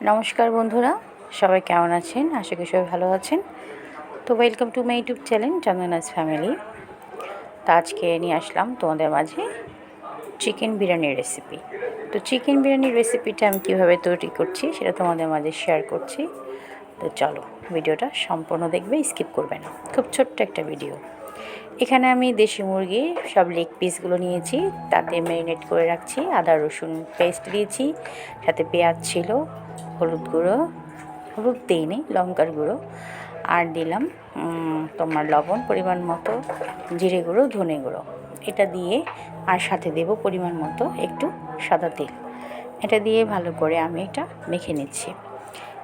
নমস্কার বন্ধুরা, সবাই কেমন আছেন? আশা করি সবাই ভালো আছেন। তো welcome to my YouTube channel Chandana's family তো আজকে নিয়ে আসলাম তোমাদের মাঝে চিকেন বিরিয়ানির রেসিপি তো চিকেন বিরিয়ানির রেসিপিটা আমি কীভাবে তৈরি করছি সেটা তোমাদের মাঝে শেয়ার করছি। তো চলো, ভিডিওটা সম্পূর্ণ দেখবে স্কিপ করবে না। খুব ছোট্ট একটা ভিডিও এখানে আমি দেশি মুরগি, সব লেগ পিসগুলো নিয়েছি, তাতে ম্যারিনেট করে রাখছি, আদা, রসুন পেস্ট দিয়েছি, সাথে পেঁয়াজ ছিল হলুদ গুঁড়ো, হলুদ দিইনি, লঙ্কার গুঁড়ো। আর দিলাম তোমার লবণ পরিমাণ মতো, জিরে গুঁড়ো, ধনে গুঁড়ো। এটা দিয়ে আর সাথে দেব পরিমাণ মতো একটু সাদা তেল। এটা দিয়ে ভালো করে আমি এটা মেখে নিচ্ছি।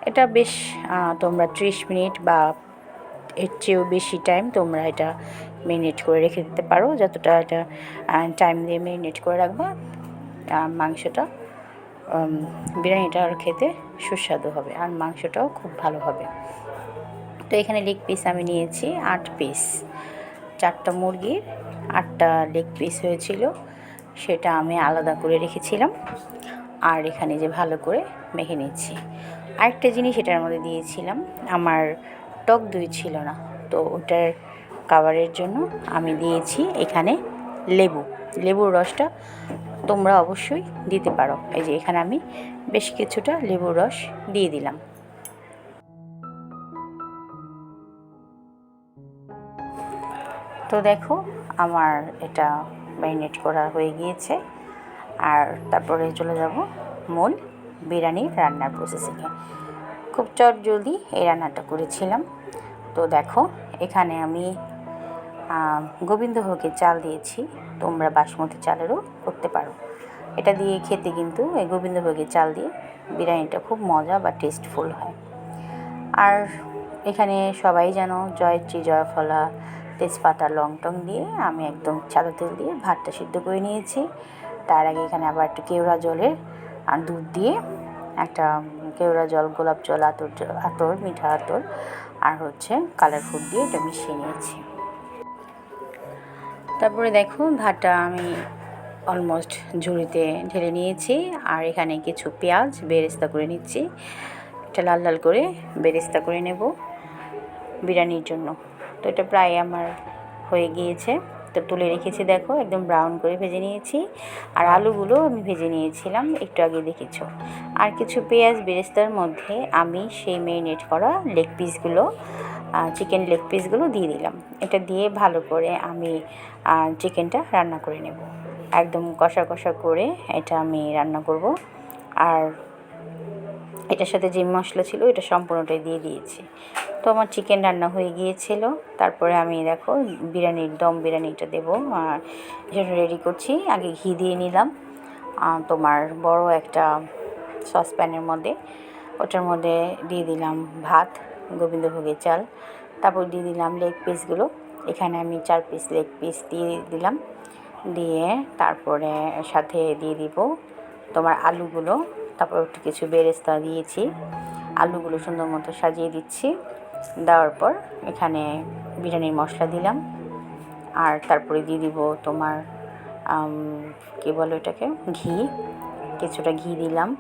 এটা বেশ তোমরা ত্রিশ মিনিট বা এর চেয়েও বেশি টাইম তোমরা এটা মেরিনেট করে রেখে দিতে পারো। যতটা এটা টাইম দিয়ে মেরিনেট করে রাখবা মাংসটা বিরিয়ানিটা আর খেতে সুস্বাদু হবে আর মাংসটাও খুব ভালো হবে। তো এখানে লেগ পিস আমি নিয়েছি আট পিস চারটা মুরগির আটটা লেগ পিস হয়েছিল, সেটা আমি আলাদা করে রেখেছিলাম। আর এখানে যে ভালো করে মেখে নিচ্ছি। আরেকটা জিনিস এটার মধ্যে দিয়েছিলাম, আমার টক দই ছিল না, তো ওটার কাভারের জন্য আমি দিয়েছি এখানে লেবু। লেবুর রসটা তোমরা অবশ্যই দিতে পারো। এই যে এখানে আমি বেশ কিছুটা লেবুর রস দিয়ে দিলাম। তো দেখো, আমার এটা ম্যারিনেট করা হয়ে গিয়েছে। আর তারপরে চলে যাব মূল বিরিয়ানি রান্নার প্রসেসিংয়ে খুব চট জলদি এই রান্নাটা করেছিলাম। তো দেখো, এখানে আমি গোবিন্দভোগের চাল দিয়েছি। তোমরা বাসমতি চালেরও করতে পারো। এটা দিয়ে খেতে কিন্তু এই গোবিন্দভোগের চাল দিয়ে বিরিয়ানিটা খুব মজা বা টেস্টফুল হয়। আর এখানে সবাই যেন জয়ত্রী জয়ফলা, তেজপাতা লং টং দিয়ে আমি একদম সাদা তেল দিয়ে ভাতটা সিদ্ধ করে নিয়েছি। তার আগে এখানে আবার একটু কেওড়া জলের আর দুধ দিয়ে একটা কেওড়া জল, গোলাপ জল, আতর জল- আতর, মিঠা আতর আর হচ্ছে কালার ফুড দিয়ে এটা মিশিয়ে নিয়েছি। তারপরে দেখো ভাতটা আমি অলমোস্ট ঝুড়িতে ঢেলে নিয়েছি। আর এখানে কিছু পেঁয়াজ বেরেস্তা করে নিচ্ছি। এটা লাল লাল করে বেরেস্তা করে নেব বিরিয়ানির জন্য। তো এটা প্রায় আমার হয়ে গিয়েছে। তো তুলে রেখেছি, দেখো, একদম ব্রাউন করে ভেজে নিয়েছি। আর আলুগুলো আমি ভেজে নিয়েছিলাম, একটু আগে দেখেছ। আর কিছু পেঁয়াজ বেরেস্তার মধ্যে আমি সেই মেরিনেট করা লেগ পিসগুলো চিকেন লেগ পিসগুলো দিয়ে দিলাম। এটা দিয়ে ভালো করে আমি চিকেনটা রান্না করে নেব। একদম কষা কষা করে এটা আমি রান্না করব। আর এটার সাথে যে মশলা ছিল, এটা সম্পূর্ণটাই দিয়ে দিয়েছি। তো আমার চিকেন রান্না হয়ে গিয়েছিল। তারপরে আমি দেখো বিরিয়ানির দম বিরিয়ানিটা দেবো। আর এটা রেডি করছি। আগে ঘি দিয়ে নিলাম। তোমার বড় একটা সসপ্যানের মধ্যে। ওটার মধ্যে দিয়ে দিলাম ভাত, গোবিন্দভোগের চাল। তারপর দিয়ে দিলাম লেগ পিসগুলো এখানে আমি চার পিস লেগ পিস দিয়ে দিলাম। দিয়ে তারপরে সাথে দিয়ে দিব তোমার আলুগুলো। তারপর একটু কিছু বেরেস্তা দিয়েছি। আলুগুলো সুন্দর মতো সাজিয়ে দিচ্ছি। দেওয়ার পর এখানে বিরিয়ানির মশলা দিলাম। আর তারপরে দিয়ে দিব তোমার কী বলো এটাকে ঘি। কিছুটা ঘি দিলাম।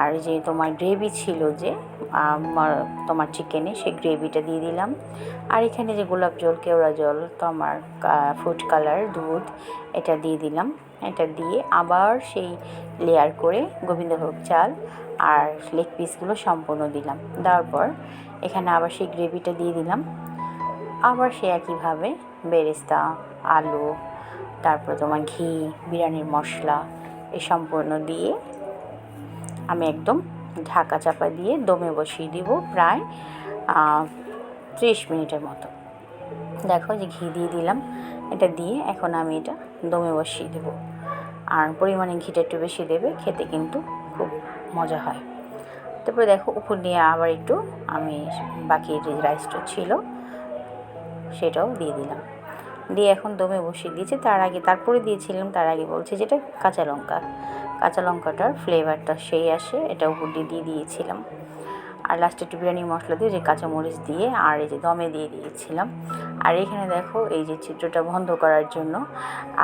আর যে তোমার গ্রেভি ছিল যে তোমার চিকেনে সেই গ্রেভিটা দিয়ে দিলাম। আর এখানে যে গোলাপ জল, কেওড়া জল, তোমার ফুড কালার দুধ, এটা দিয়ে দিলাম। এটা দিয়ে আবার সেই লেয়ার করে গোবিন্দভোগ চাল আর লেগ পিসগুলো সম্পূর্ণ দিলাম। দেওয়ার পর এখানে আবার সেই গ্রেভিটা দিয়ে দিলাম। আবার সে একইভাবে বেরেস্তা, আলু, তারপর তোমার ঘি, বিরিয়ানির মশলা এই সম্পূর্ণ দিয়ে আমি একদম ঢাকা চাপা দিয়ে দমে বসিয়ে দিব প্রায় ত্রিশ মিনিটের মতো। দেখো যে ঘি দিয়ে দিলাম, এটা দিয়ে এখন আমি এটা দমে বসিয়ে দেবো। আর পরিমাণে ঘিটা একটু বেশি দেবে, খেতে কিন্তু খুব মজা হয়। তারপরে দেখো, উপর দিয়ে আবার একটু আমি বাকি যে রাইসটা ছিল, সেটাও দিয়ে দিলাম। দিয়ে এখন দমে বসিয়ে দিয়েছি। তার আগে, তারপরে দিয়েছিলাম, তার আগে বলছি যেটা কাঁচা লঙ্কা। কাঁচা লঙ্কাটার ফ্লেভারটা সেই আসে, এটা উপর দিয়ে দিয়ে দিয়েছিলাম। আর লাস্টে একটু বিরিয়ানি মশলা দিয়ে, যে কাঁচামরিচ দিয়ে, আর এই যে দমে দিয়ে দিয়েছিলাম। আর এখানে দেখো, এই যে চিত্রটা বন্ধ করার জন্য।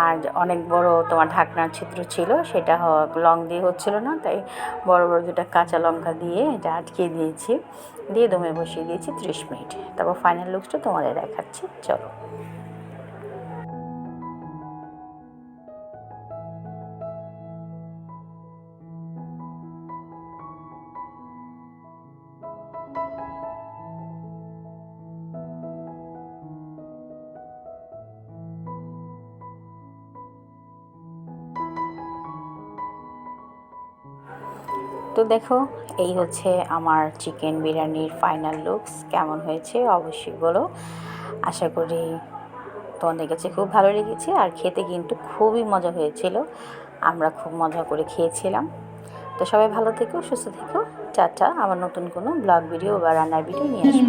আর অনেক বড় তোমার ঢাকনার চিত্র ছিল, সেটা লং দিয়ে হচ্ছিল না, তাই বড় বড় দুটা কাঁচা লঙ্কা দিয়ে এটা আটকে দিয়েছি। দিয়ে দমে বসিয়ে দিয়েছি ত্রিশ মিনিট। তারপর ফাইনাল লুকসটা তোমাদের দেখাচ্ছি, চলো। তো দেখো, এই হচ্ছে আমার চিকেন বিরিয়ানির ফাইনাল লুকস কেমন হয়েছে অবশ্যই বলো। আশা করি তোমাদের কাছে খুব ভালো লেগেছে, আর খেতে কিন্তু খুবই মজা হয়েছিল। আমরা খুব মজা করে খেয়েছিলাম। তো সবাই ভালো থেকো, সুস্থ থেকো। টাটা, আবার নতুন কোনো ব্লগ ভিডিও বা রান্নার ভিডিও নিয়ে আসব।